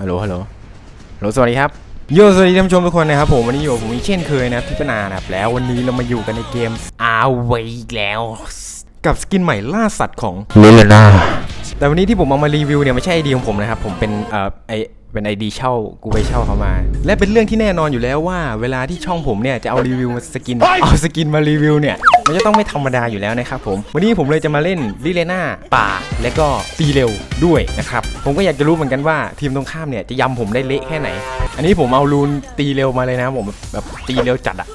ฮัลโหลฮัลโหลฮัลโหลสวัสดีครับโยสวัสดีท่านผู้ชมทุกคนนะครับผมวันนี้อยู่กับผมอีกเช่นเคยนะครับที่ปนานะครับแล้ววันนี้เรามาอยู่กันในเกมอาเวอีกแล้ว กับสกินใหม่ล่าสัตว์ของลิลนาแต่วันนี้ที่ผมเอามารีวิวเนี่ยไม่ใช่ไอเดียของผมนะครับผมเป็นเอ่อไอ เป็นไอดีเช่ากูไปเช่าเขามา และเป็นเรื่องที่แน่นอนอยู่แล้วว่า เวลาที่ช่องผมเนี่ยจะเอารีวิวมาสกินเอาสกินมารีวิวเนี่ยมันจะต้องไม่ธรรมดาอยู่แล้วนะครับผมวันนี้ผมเลยจะมาเล่นลิเลน่าป่าและก็ตีเร็วด้วยนะครับผมก็อยากจะรู้เหมือนกันว่าทีมตรงข้ามเนี่ยจะยำผมได้เละแค่ไหน อันนี้ผมเอารูนตีเร็วมาเลยนะครับผมแบบตีเร็วจัดอะ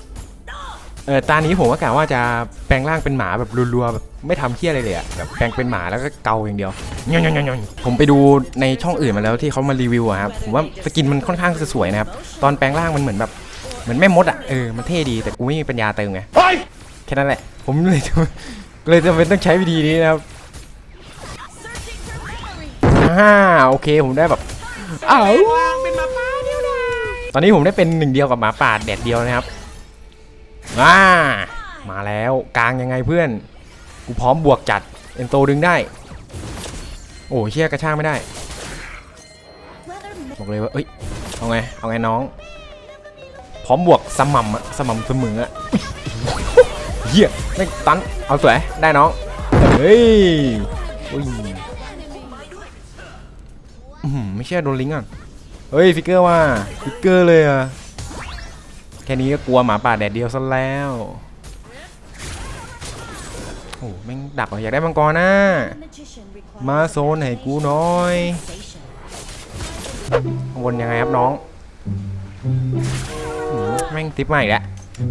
เออตานี้ผมก็กะว่าจะแปลงร่างเป็นหมาแบบรัวๆแบบไม่ทำเที่ยอะไรเลยอะแบบแปลงเป็นหมาแล้วก็เกาอย่างเดียวย่อยๆๆๆผมไปดูในช่องอื่นมาแล้วที่เขามารีวิวอะครับผมว่าสกินมันค่อนข้างจะสวยนะครับตอนแปลงร่างมันเหมือนแบบเหมือนแม่มดอะเออมันเท่ดีแต่กูไม่มีปัญญาเติมไงแค่นั้นแหละ ผมเลยจะเลยจะเป็นต้องใช้วิธีนี้นะครับอ่าโอเคผมได้แบบอ้าวตอนนี้ผมได้เป็นหนึ่งเดียวกับหมาป่าแดดเดียวนะครับ มามาแล้วกลางยังไงเพื่อน กูพร้อมบวกจัด เอ็นโตดึงได้ โอ้เชี่ยกระช่างไม่ได้ บอกเลยว่า เอ้ย เอาไง เอาไงน้อง พร้อมบวกสม่ำอะสม่ำเสมออะเฮียไม่ตัน เอาสวย ได้น้อง เฮ้ยอุ้ยอื้อหือไม่เชื่อโดนลิงก์อะ เฮ้ย ฟิกเกอร์ว่าฟิกเกอร์เลยอะ ค่นี้ก็กลัวหมาป่าแดดเดียวซะแล้วโอ้แม่งดักว่ะอยากได้มังกรนะมาโซนให้กูหน้อยวนยังไงครับน้องหืมแม่งติปมาอีกแล้ว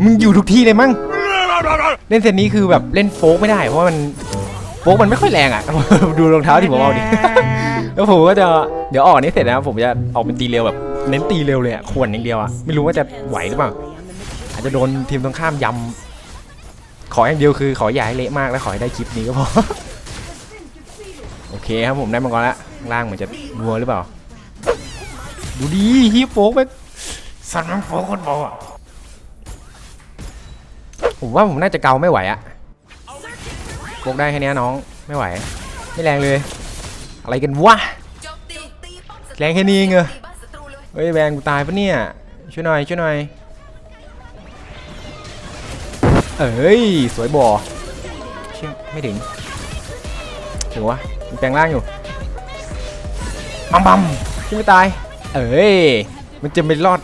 มึงอยู่ทุกที่เลยมั้งเล่นเซตนี้คือแบบเล่นโฟกไม่ได้เพราะว่ามันโฟกมันไม่ค่อยแรงอะ ดูรองเท้าที่ผมเอาดิแล้วผมก็จะเดี๋ยวออกนี้เสร็จนะครับผมจะออกเป็นตีเร็วแบบเน้นตีเร็วเลยอะควรอย่างเดียวอะไม่รู้ว่าจะไหวหรือเปล่า อาจจะโดนทีมตรงข้ามยำขออย่างเดียวคือขออย่าให้เละมากและขอให้ได้คลิปนี้ก็พอโอเคครับผมได้มังกรแล้วข้างล่างเหมือนจะนัวหรือเปล่า ดูดีฮีโฟกไปสัตว์มันโฟกคนบอกอะผมว่าผมน่าจะเกาไม่ไหวอะโฟกได้แค่เนี้ยน้องไม่ไหว ไม่แรงเลย อะไรกันวะแรงแค่นี้เองเหรอเฮ้ยแวนกูตายปะเนี่ยช่วยหน่อยช่วยหน่อย เอ้ย สวยบ่อเชื่อไม่ถึง ถึงวะมันแปลงร่างอยู่บัมบัมช่วยไม่ตาย เอ้ย มันจะไปรอด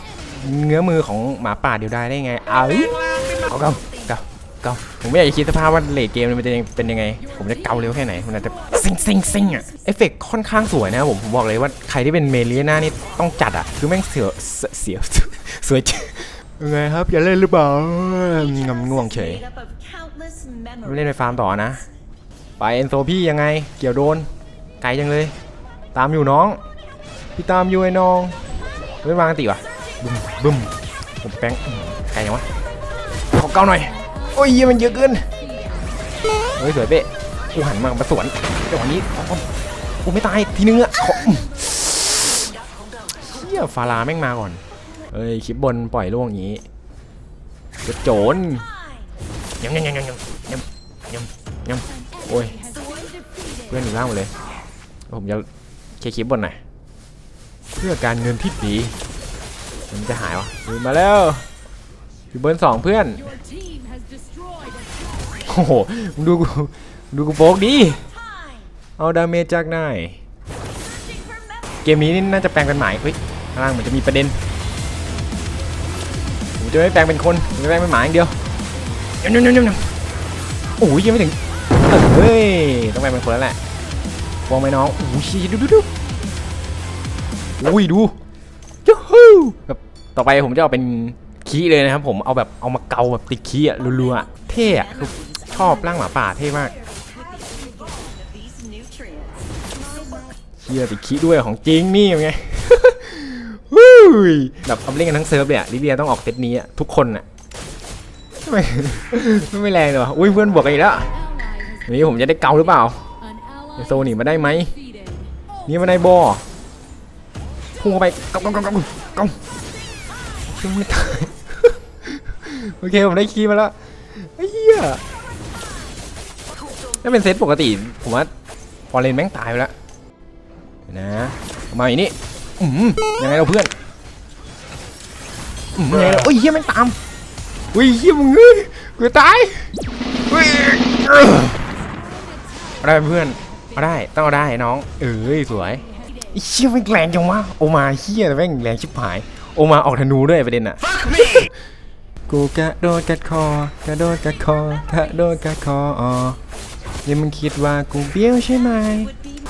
เงื้อมือของหมาป่าเดียวได้ได้ไง เอาเอาเกาเกาเกาผมไม่อยากจะคิดสภาพว่าเลดเกมมันจะเป็นยังไง ผมจะเกาเร็วแค่ไหน มันอาจจะซิงซิงซิงอะ เอฟเฟกต์ค่อนข้างสวยนะครับผม ผมบอกเลยว่าใครที่เป็นเมเลียนานี่ต้องจัดอะ คือแม่งเสียวเสียเสียวสวยจริง ยังไงครับอย่าเล่นหรือเปล่างำง่วงเฉยไม่เล่นไปฟาร์มต่อนะ ไปเอนโซพี่ยังไง เกี่ยวโดน ไกลจังเลย ตามอยู่น้อง พี่ตามอยู่ไอ้น้องไม่วางติวะบึ้มบึ้มผมแป้งอื้อไกลยังวะขอเก้าหน่อย โอ้ยเหี้ยมันเยอะเกินเฮ้ยสวยเป๊ะกูหันมาประสวนจังหวะนี้กูไม่ตายทีนึงอะขออื้อเฮียฟาราแม่งมาก่อน เอ้ยคลิปบนปล่อยล่วงอย่างนี้จะโจรยำยำยำยำยำยำยำยำโอ้ยเพื่อนอยู่ล่างหมดเลยผมจะเคลียร์คลิปบนหน่อยเพื่อการเงินที่ดีมันจะหายวะเฮ้ยมาแล้วอยู่เบิร์นสองเพื่อนโอ้โหดูกูดูกูโป๊กดิเอาดาเมจจากไหนายเกมนี้นี่น่าจะแปลงเป็นหมายเฮ้ยข้างล่างเหมือนจะมีประเด็น จะไม่แปลงเป็นคนผมจะแปลงเป็นหมาอย่างเดียวยำยำยำยำโอ้ยยังไม่ถึงเฮ้ยต้องแปลงเป็นคนแล้วแหละวางไหมน้องโอ้ยดูดูดูอุ้ยดูยูฮูแบบต่อไปผมจะเอาเป็นคีเลยนะครับผมเอาแบบเอามาเกาแบบติดคีอะรัวๆเท่อะคือชอบร่างหมาป่าเท่มากเชียติดคีด้วยของจริงนี่ยังไง ยแบบเอาไปเล่นกันทั้งเซิร์ฟเลยอะลิเดียต้องออกเซตนี้อะทุกคนอะทำไมไม่แรงเลยวะอุ้ยเพื่อนบวกกันอีกแล้ววันนี้ผมจะได้เกาหรือเปล่าไอโซหนีมาได้ไหมนี่มันในบอพุ่งเข้าไปเกาเกาเกาเกาเกาช่วยไม่ตายโอเคผมได้คีย์มาแล้วไอ้เหี้ยถ้าเป็นเซตปกติ ผมว่าฟอร์เรนแม่งตายไปแล้วเดี๋ยวนะเอามาอย่างนี้อืมยังไงเราเพื่อนอืมยัง ไงเราโอ้ยเฮียแม่งตามอุ้ยเฮียมึงเอ้ยกูจะตายเฮ้ยเออเอาได้เพื่อนเอาได้ต้องเอาได้น้องเอ้ยสวยไอ้เฮียแม่งแรงจังวะโอมาเฮียแม่งแรงชิบหาย โอมาออกธนูด้วยประเด็นอะกูกระโดดกัดคอกระโดดกัดคอกระโดดกัดคออ๋อนี่มึงคิดว่ากูเบี้ยวใช่ไหม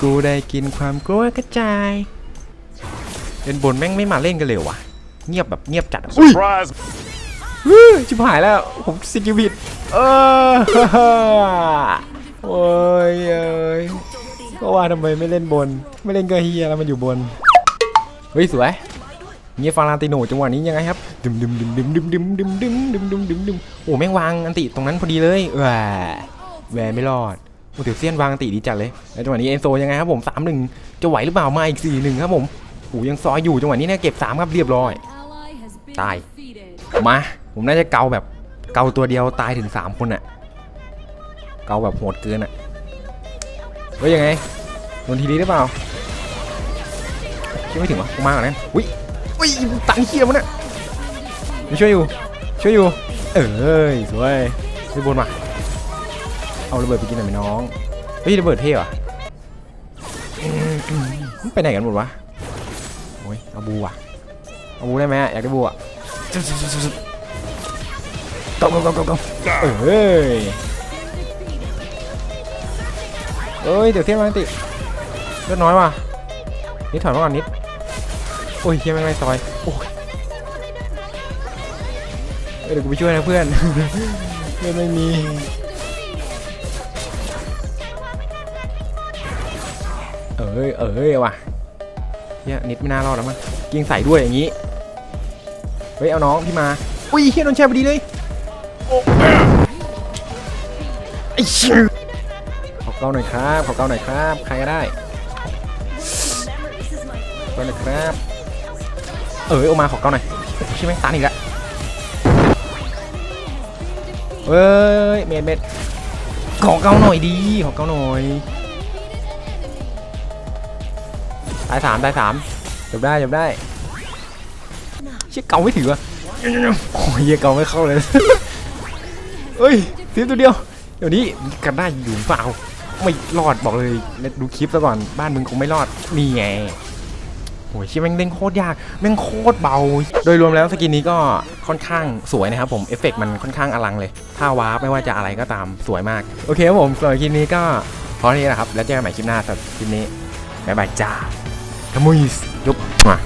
กูได้กินความกลัวกระจายเล่นบนแม่งไม่มาเล่นกันเลยวะ เงียบแบบเงียบจัดอะอุ้ย Surprise! ฮู้ชิบหายแล้ว ผมสกิลผิดเออโอ้ยเอ้ยก็ว่าทำไมไม่เล่นบน ไม่เล่นก็เฮียแล้วมันอยู่บน เฮ้ยสวยเงียฟาราติโนจังหวะนี้ยังไงครับดึมดึมดึมดึมดึมดึมดึมดึมดึมดึมดึมดึมโอ้แม่งวางอันติตรงนั้นพอดีเลยแหวแหวไม่รอดโอ้เดี๋ยวเซียนวางอันติดีจัดเลยแล้วจังหวะนี้เอนโซยังไงครับผมสามหนึ่งจะไหวหรือเปล่ามาอีกสี่หนึ่งครับผมโอ้ยังซอยอยู่จังหวะนี้เนี่ยเก็บสามครับเรียบร้อย ตาย มา ผมน่าจะเกาแบบเกาตัวเดียวตายถึง 3 คนอะเกาแบบโหดเกินอะเฮ้ยยังไงโดนทีนี้หรือเปล่าคิดไม่ถึงวะมาก่อนนั้นอุ้ยอุ้ยตังเคียมันเนี่ยมาช่วยอยู่ ช่วยอยู่ เอ้ยสวยไปบนมาเอาระเบิดไปกินหน่อยไหมน้องเฮ้ยระเบิดเท่ว่ะไปไหนกันหมดวะโอ้ยเอาบูว่ะ เอาบูได้ไหมอยากได้บูอะกงกงกงกงเอ้ยเอ้ยเดี๋ยวเทียบมันติเลือดน้อยว่ะนิดถอยมาก่อนนิดโอ้ยเทียบไม่ไม่ซอยโอ้ยเอ้ยเดี๋ยวกูไปช่วยนะเพื่อนเพื่อนไม่มีเอ้ยเอ้ยว่ะเนี่ยนิดไม่น่ารอดแล้วมั้งยิงใส่ด้วยอย่างนี้ เฮ้ยเอาน้องพี่มาอุ้ยเฮียโดนแช่พอดีเลยโอ้ไอ้เชี่ยขอเกาหน่อยครับขอเกาหน่อยครับ ใครก็ได้เกาหน่อยครับเออเอามาขอเกาหน่อยโอ้ยเชี่ยแม่งตันอีกแล้วเฮ้ยเม็ดเม็ดขอเกาหน่อยดีขอเกาหน่อยตายสามตายสามจบได้จบได้ เชี่ยเกาไม่ถืออะโอ้ยเหี้ยเกาไม่เข้าเลยเฮ้ยทีมตัวเดียว เดี๋ยวนี้กันได้อยู่เปล่า ไม่รอดบอกเลยดูคลิปซะก่อนบ้านมึงคงไม่รอดนี่ไงโอ้ยเชี่ยแม่งเล่นโคตรยากแม่งโคตรเบา โดยรวมแล้วสกินนี้ก็ค่อนข้างสวยนะครับผมเอฟเฟกต์มันค่อนข้างอลังเลย ถ้าวาร์ปไม่ว่าจะอะไรก็ตามสวยมาก โอเคครับผมสำหรับคลิปนี้ก็พอนี้แหละครับ แล้วเจอกันใหม่คลิปหน้าสำหรับคลิปนี้บ๊ายบายจ้าขมุยส์ยุบมา